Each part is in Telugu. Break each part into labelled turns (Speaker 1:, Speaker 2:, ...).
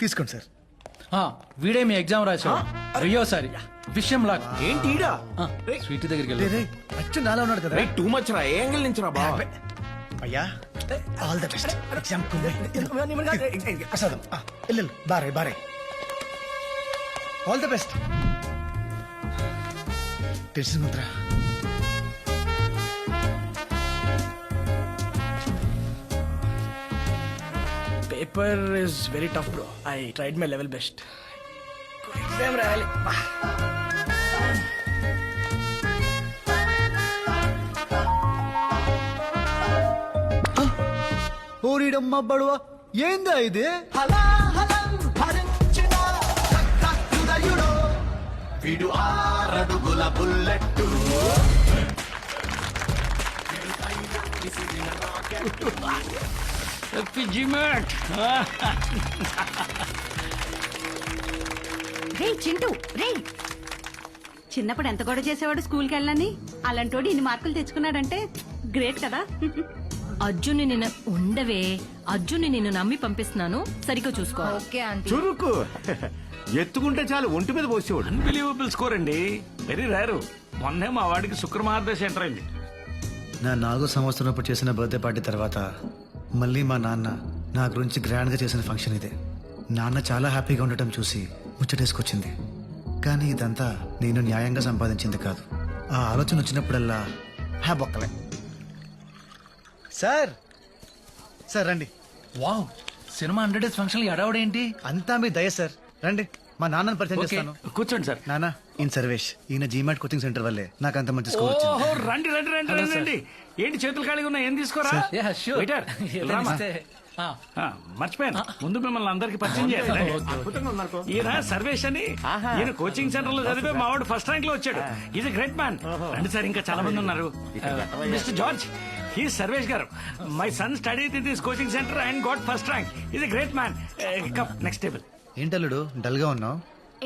Speaker 1: తీసుకోండి సార్
Speaker 2: ఆ, వీడే మీ ఎగ్జామ్ రాసా వెయ్యోసారి విషయం లాగా
Speaker 3: ఏంటి ఈడా
Speaker 2: స్వీట్ దగ్గరికి వెళ్ళి
Speaker 1: రే, అచ్చు నాలా ఉన్నాడు కదా
Speaker 3: టూ మచ్ రా ఏ యాంగిల్ నుంచి రా బావ
Speaker 1: అయ్యా ఆల్ ద బెస్ట్ ఎగ్జామ్ ప్రసాదం ఆ, వెళ్ళు వెళ్ళు. బారే బారే ఆల్ ద బెస్ట్ తెలిసింది మంత్ర
Speaker 4: paper is very tough bro I tried my level best exam రాయాలి.
Speaker 1: ఓరిడమ్మ బడువా. ఏందా ఇది?
Speaker 5: రే చింటూ రే. చిన్నప్పుడు ఎంత గొడవ చేసేవాడు స్కూల్కి వెళ్ళని? అలాంటోడు ఇన్ని మార్కులు తెచ్చుకున్నాడంటే గ్రేట్ కదా.
Speaker 6: అర్జున్ని నిన్న ఉండవే. అర్జున్ని నిన్ను నమ్మి పంపిస్తున్నాను. సరిగ్గా చూసుకో.
Speaker 7: Okay aunty.
Speaker 3: చురుకు. ఎత్తుకుంటే చాలు ఒంటి మీద పోసేవాడు.
Speaker 8: అన్బిలీవబుల్ స్కోర్ అండి. వెరీ రేరు మొన్నే మా వాడికి శుక్రమార్దశ ఎంటర్ అయింది.
Speaker 1: నా నాలుగో సంవత్సరం అప్పుడు చేసిన బర్త్డే పార్టీ తర్వాత మళ్ళీ మా నాన్న నా గురించి గ్రాండ్గా చేసిన ఫంక్షన్ ఇదే. నాన్న చాలా హ్యాపీగా ఉండటం చూసి ముచ్చటేసుకొచ్చింది. కానీ ఇదంతా నేను న్యాయంగా సంపాదించింది కాదు. ఆ ఆలోచన వచ్చినప్పుడల్లా హ్యా బొక్కలే సార్! సార్ రండి.
Speaker 2: Wow! Cinema hundred days function ఎడవడేంటి
Speaker 1: అంతా మీ దయ సార్. రండి. మా నాన్నని పరిచయం
Speaker 2: ఓకే.
Speaker 1: చేస్తాను.
Speaker 8: కూర్చోండి సార్.
Speaker 1: నాన్న ఈయన సర్వేష్. ఈయన జీమాట్ కోచింగ్ సెంటర్ వల్లే. నాకు అంత మంచి స్కోర్ వచ్చింది.
Speaker 8: ఓహో రండి రండి రండి రండి రండి. ఏంటి చేతులు ఖాళీగా ఉన్నాయి? ఏం తీసుకోరా?
Speaker 2: Yeah, sure.
Speaker 8: Waiter,
Speaker 2: ఏదైనా
Speaker 8: రామా.
Speaker 2: ఇస్తే, ఆ,
Speaker 8: ఆ, మర్చిపోయాను. ముందు మిమ్మల్ని అందరికి పరిచయం చేయాలి. ఈయన సర్వేష్ అని ఈయన కోచింగ్ సెంటర్లో చదివే మా వాడు ఫస్ట్ ర్యాంక్లో వచ్చాడు. ఇది గ్రేట్ మ్యాన్ రండి సార్ ఇంకా చాలా మంది ఉన్నారు. Mister George he Sarvesh garu. My son study in this coaching centre and got first rank ఇది great man cup next table
Speaker 1: ఏంటల్లుడు? డల్గా ఉన్నావు?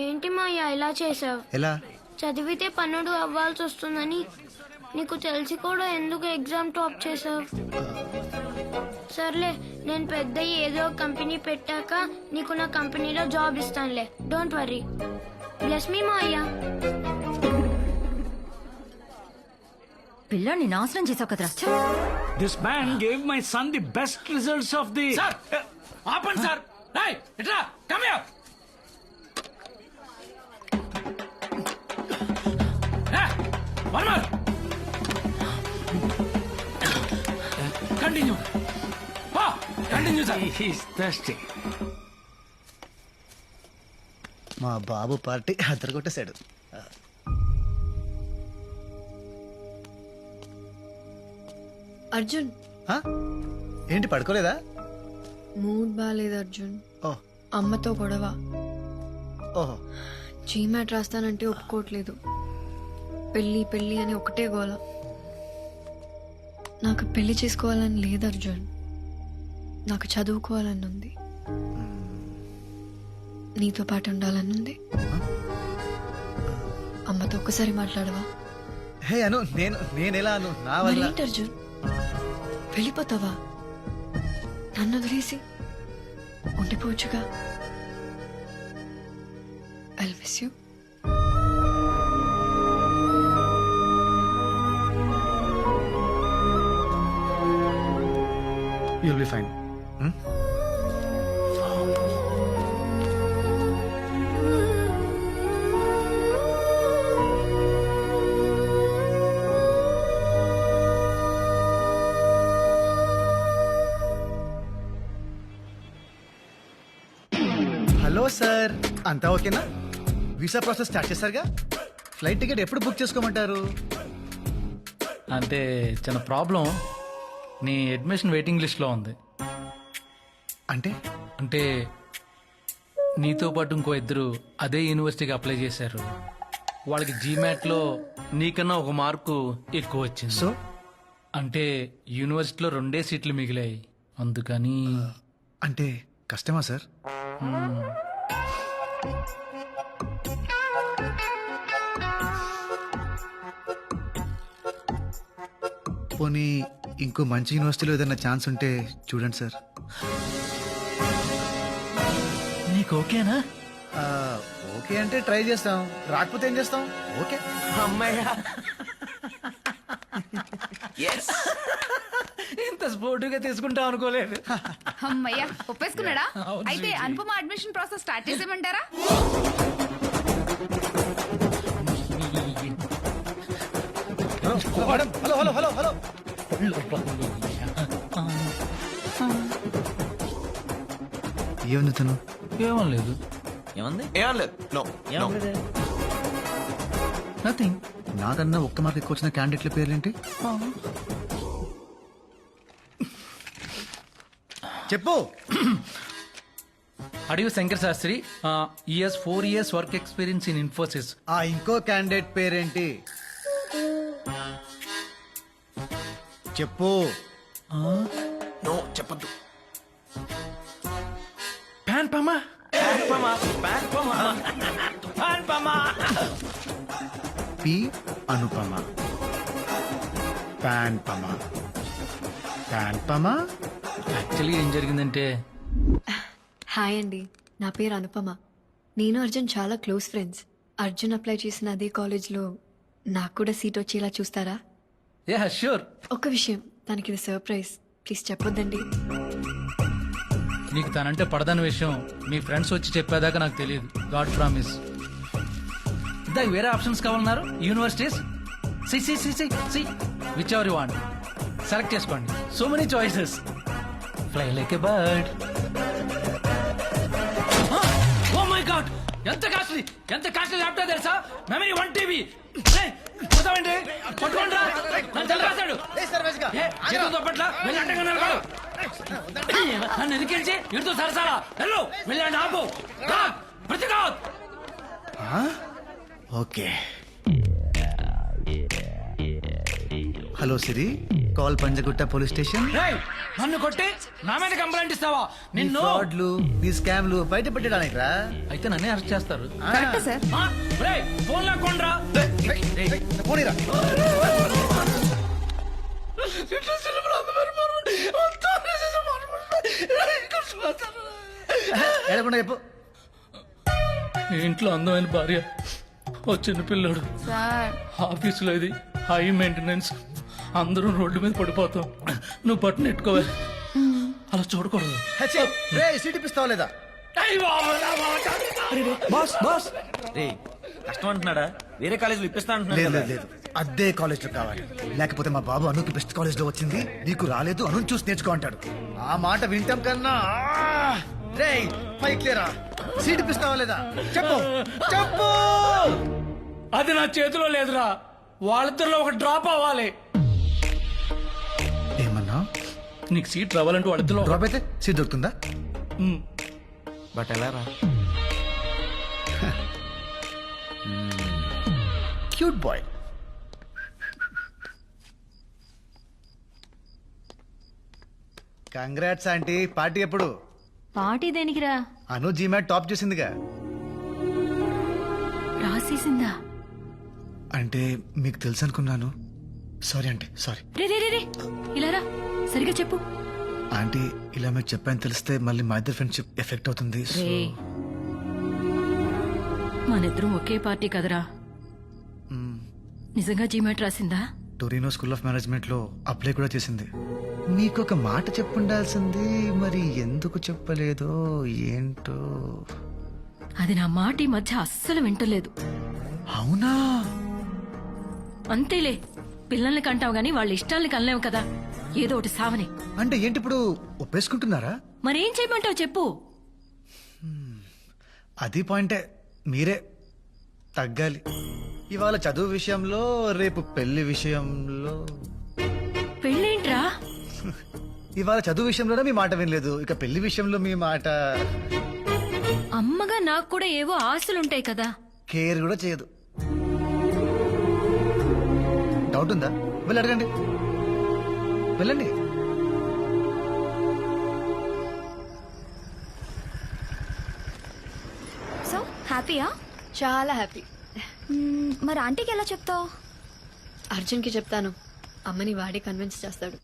Speaker 9: ఏంటి మాయా ఇలా చేసావు?
Speaker 1: ఎలా?
Speaker 9: చదివితే పన్నుడు అవ్వాల్సి వస్తుందని నీకు తెలిసి కూడా ఎందుకు ఎగ్జామ్ టాప్ చేసావు? సర్లే నేను పెద్ద ఏదో కంపెనీ పెట్టాక నీకు నా కంపెనీలో job ఇస్తానులే. Don't worry bless me Maya.
Speaker 6: పిల్లాన్ని నాశనం చేసావు కదరా!
Speaker 8: This man gave my son the best results of the
Speaker 2: sir ఆపండి సార్ రేయ్, ఇట్రా come here one more continue continue sir
Speaker 8: he's thirsty
Speaker 1: మా బాబు పార్టీ అద్దరు కొట్టేశాడు
Speaker 7: అర్జున్?
Speaker 1: ఏంటి పడుకోలేదా?
Speaker 7: మూడ్ బాగాలేదు అర్జున్. అమ్మతో గొడవ. జీమాట్ రాస్తానంటే ఒప్పుకోవట్లేదు. పెళ్ళి పెళ్ళి అని ఒకటే గోల. నాకు పెళ్ళి చేసుకోవాలని లేదు అర్జున్. నాకు చదువుకోవాలని ఉంది నీతో పాటు ఉండాలని ఉంది అమ్మతో ఒక్కసారి మాట్లాడవా?
Speaker 1: హే అను నేను నేను ఎలా అను? నా వల్ల?
Speaker 7: మరేంటి అర్జున్? వెళ్ళిపోతావా? నన్ను వదిలేసి ఉండిపోవచ్చుగా. I miss you
Speaker 1: you'll be fine అంతా ఓకేనా? వీసా ప్రాసెస్ స్టార్ట్ చేశారుగా? ఫ్లైట్ టికెట్ ఎప్పుడు బుక్ చేసుకోమంటారు?
Speaker 2: అంటే చిన్న ప్రాబ్లం. నీ అడ్మిషన్ వెయిటింగ్ లిస్ట్లో ఉంది.
Speaker 1: అంటే?
Speaker 2: అంటే నీతో పాటు ఇంకో ఇద్దరు అదే యూనివర్సిటీకి అప్లై చేశారు. వాళ్ళకి జీమాట్లో నీకన్నా ఒక మార్కు ఎక్కువ వచ్చింది.
Speaker 1: సో?
Speaker 2: అంటే యూనివర్సిటీలో రెండే సీట్లు మిగిలాయి. అందుకని
Speaker 1: అంటే కష్టమా సార్. పోనీ ఇంకో మంచి యూనివర్సిటీలో ఏదైనా ఛాన్స్ ఉంటే చూడండి సార్.
Speaker 2: నీకు ఓకేనా?
Speaker 1: ఓకే అంటే ట్రై చేస్తాం. రాకపోతే ఏం చేస్తాం? ఓకే.
Speaker 2: ఇంత స్పోర్టివ్గా తీసుకుంటాం అనుకోలేదు.
Speaker 10: అమ్మయ్యా ఒప్పేసుకున్నాడా? అయితే. Anupama admission process start చేసేయమంటారా?
Speaker 1: Madam hello hello hello hello ఏముంది తను
Speaker 2: ఏమం లేదు నథింగ్
Speaker 1: నాకన్నా ఒక్క మార్క్ ఎక్కువ వచ్చిన క్యాండిడేట్ల పేర్లేంటి? చెప్పు.
Speaker 2: అడిగి Shankar Shastri years four years work experience in Infosys
Speaker 1: ఆ ఇంకో క్యాండిడేట్ పేరేంటి? చెప్పు.
Speaker 2: ప్యాన్ పమా?
Speaker 1: పి అనుపమ ప్యాన్ పమ. ప్యాన్ పమ.
Speaker 2: యాక్చువల్లీ ఏం జరిగిందంటే?
Speaker 7: హాయ్ అండి నా పేరు అనుపమ. నేను అర్జున్ చాలా క్లోజ్ ఫ్రెండ్స్. అర్జున్ అప్లై చేసిన అదే కాలేజ్లో నాకు కూడా సీట్ వచ్చేలా చూస్తారా?
Speaker 2: Yeah sure.
Speaker 7: ఒక్క విషయం తనకి ఇది సర్ప్రైజ్. ప్లీజ్ చెప్పొద్దండి.
Speaker 2: నీకు తనంటే పడదన్న విషయం మీ ఫ్రెండ్స్ వచ్చి చెప్పేదాకా నాకు తెలియదు. God promise. దానికి వేరే ఆప్షన్స్ కావాలన్నారు? Universities see see see see see whichever you want select చేసుకోండి. So many choices fly like a bird oh my god ఎంత కాస్ట్లీ ఎంత కాస్ట్లీ ల్యాప్టాప్ తెలుసా? మెమరీ వన్ టీవీ పోతామండి పట్టుకోండి నన్ను తెల్లరాశాడు ఏ, చేతులతో పట్ల వెళ్ళి అడ్డంగా నిలబడు. నన్ను ఎదిరించి ఇడుతూ సరసాలా. వెళ్ళు. వెళ్ళండి ఆపు.
Speaker 1: Okay. Hello Siri call Panjagutta police station?
Speaker 2: రేయ్, నన్ను కొట్టి నా మీద కంప్లైంట్ ఇస్తావా?
Speaker 1: నీ
Speaker 2: నిన్ను
Speaker 1: ఫ్రాడ్లు నీ స్కామ్లు బయట పెట్టడానికి రా.
Speaker 2: అయితే నన్నే అరెస్ట్ చేస్తారు.
Speaker 10: Correct sir.
Speaker 2: ఆ, రేయ్, ఫోన్ లాక్కోండ్రా
Speaker 1: పోనీరా. ఏడకుండా చెప్పు.
Speaker 2: ఇంట్లో అందమైన భార్య. ఓ చిన్న పిల్లోడు
Speaker 10: సార్.
Speaker 2: ఆఫీసులో ఇది హై మెయింటెనెన్స్ అందరూ రోడ్డు మీద పడిపోతాం. నువ్వు పట్టు నెట్టుకోవాలి అలా చూడకూడదు.
Speaker 1: హెచ్ రే సీట్ ఇప్పిస్తావా లేదా.
Speaker 11: Boss boss. రే కష్టం అంటున్నాడా వేరే కాలేజీలో ఇప్పిస్తా
Speaker 1: లేదు
Speaker 11: అంటున్నాడు
Speaker 1: లేదు లేదు. అదే కాలేజ్లో కావాలి. లేకపోతే మా బాబు అనుకి బెస్ట్ కాలేజ్లో వచ్చింది. నీకు రాలేదు అను చూసి నేర్చుకో అంటాడు. ఆ మాట వింటాం కన్నా రే పైకి లేరా? సీట్ ఇప్పిస్తావా లేదా? చెప్పు చెప్పు!
Speaker 2: అది నా చేతిలో లేదురా. వాళ్ళిద్దరిలో ఒక డ్రాప్ అవ్వాలి.
Speaker 1: ఏమన్నా?
Speaker 2: నీకు సీట్ రావాలంటే వాళ్ళిద్దరిలో ఒక-
Speaker 1: డ్రాప్ అయితే సీట్ దొరుకుతుందా.
Speaker 11: బట్ ఎలా రా?
Speaker 1: Cute boy. Congrats aunty. Party ఎప్పుడు?
Speaker 6: పార్టీ దేనికిరా?
Speaker 1: అను జీమాట్ టాప్ చేసిందిగా.
Speaker 6: రాసేసిందా?
Speaker 1: అంటే మీకు తెలుసు అనుకున్నాను సారీ ఆంటీ సారీ.
Speaker 6: రే రే రే రే. ఇలా రా. సరిగా చెప్పు.
Speaker 1: ఆంటీ ఇలా మీకు చెప్పాను తెలిస్తే మళ్ళీ మా ఇద్దరు ఫ్రెండ్షిప్ ఎఫెక్ట్ అవుతుంది. సో
Speaker 6: రే. మనిద్దరం ఒకే పార్టీ కదరా. నిజంగా జీమాట్ రాసిందా?
Speaker 1: టొరినో స్కూల్ ఆఫ్ మేనేజ్మెంట్లో అప్లై కూడా చేసింది. మీకు ఒక మాట చెప్పుండాల్సింది మరి ఎందుకు చెప్పలేదో ఏంటో?
Speaker 6: అది నా మాట ఈ మధ్య అస్సలు వింటలేదు.
Speaker 1: అవునా?
Speaker 6: అంతేలే. పిల్లల్ని కంటావు గాని వాళ్ళ ఇష్టాల్ని కనలేవు కదా. ఏదో ఒకటి సావని.
Speaker 1: అంటే ఏంటి ఇప్పుడు ఒప్పేసుకుంటున్నారా?
Speaker 6: మరేం చేయమంటావు చెప్పు.
Speaker 1: అది పాయింటే మీరే తగ్గాలి. ఇవాళ చదువు విషయంలో రేపు పెళ్ళి విషయంలో.
Speaker 6: పెళ్ళేంట్రా?
Speaker 1: ఇవాళ చదువు విషయంలోనే మీ మాట వినలేదు. ఇక పెళ్ళి విషయంలో మీ మాట.
Speaker 6: అమ్మగా నాకు కూడా ఏవో ఆశలుంటాయి కదా.
Speaker 1: కేర్ కూడా చేయదు. డౌట్ ఉందా? వెళ్ళి అడగండి. వెళ్ళండి.
Speaker 10: సో హ్యాపీయా
Speaker 7: చాలా హ్యాపీ
Speaker 10: మరి ఆంటీకి ఎలా చెప్తావు?
Speaker 7: అర్జున్కి చెప్తాను. అమ్మని వాడే కన్విన్స్ చేస్తాడు.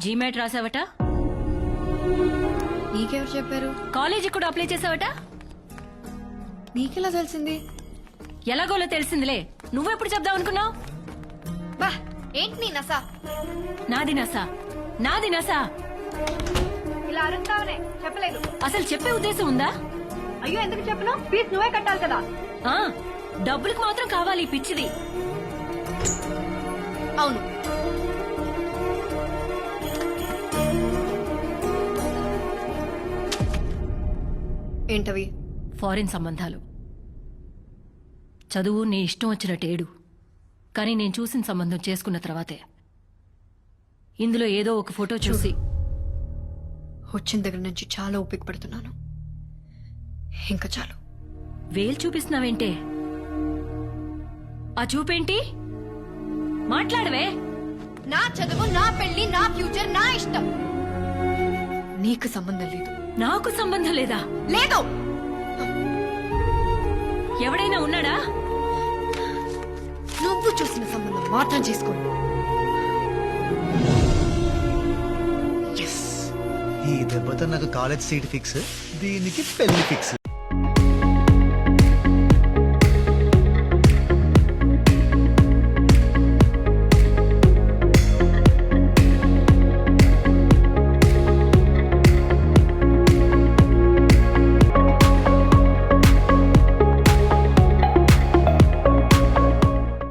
Speaker 6: జీమాట్ రాసావట?
Speaker 7: నీకెవరు చెప్పారు?
Speaker 6: కాలేజీకి కూడా అప్లై చేసావట?
Speaker 7: నీకెలా తెలిసింది?
Speaker 6: ఎలాగోలో తెలిసిందిలే. నువ్వెప్పుడు చెప్దాం అనుకున్నావు?
Speaker 10: బా ఏంటి నీ నసా?
Speaker 6: నాది నసా. నాది నసా.
Speaker 5: ఇలా అరుస్తావనే చెప్పలేదు.
Speaker 6: అసలు చెప్పే ఉద్దేశం ఉందా?
Speaker 5: అయ్యో ఎందుకు చెప్పను? ఫీజు నువ్వే కట్టాలి కదా.
Speaker 6: ఆ డబ్బులకు మాత్రం కావాలి ఈ పిచ్చిది.
Speaker 10: అవును.
Speaker 7: ఏంటవి?
Speaker 6: ఫారిన్ సంబంధాలు. చదువు నీ ఇష్టం వచ్చినట్టు ఏడు. కానీ నేను చూసిన సంబంధం చేసుకున్న తర్వాతే. ఇందులో ఏదో ఒక ఫోటో చూసి
Speaker 7: వచ్చిన దగ్గర నుంచి చాలా ఓపిక పడుతున్నాను ఇంకా చాలు.
Speaker 6: వేలు చూపిస్తున్నావేంటే? ఆ చూపేంటి? మాట్లాడవే.
Speaker 10: నా చదువు నా పెళ్ళి నా ఫ్యూచర్ నా ఇష్టం.
Speaker 7: నీకు సంబంధం లేదు.
Speaker 6: నాకు సంబంధం లేదా?
Speaker 10: లేదు.
Speaker 6: ఎవడైనా ఉన్నాడా?
Speaker 7: నువ్వు చూసిన సంబంధం మాత్రం చేసుకోండి
Speaker 1: ఈ దెబ్బతో నాకు కాలేజ్ సీట్ ఫిక్స్ దీనికి పెళ్ళి ఫిక్స్.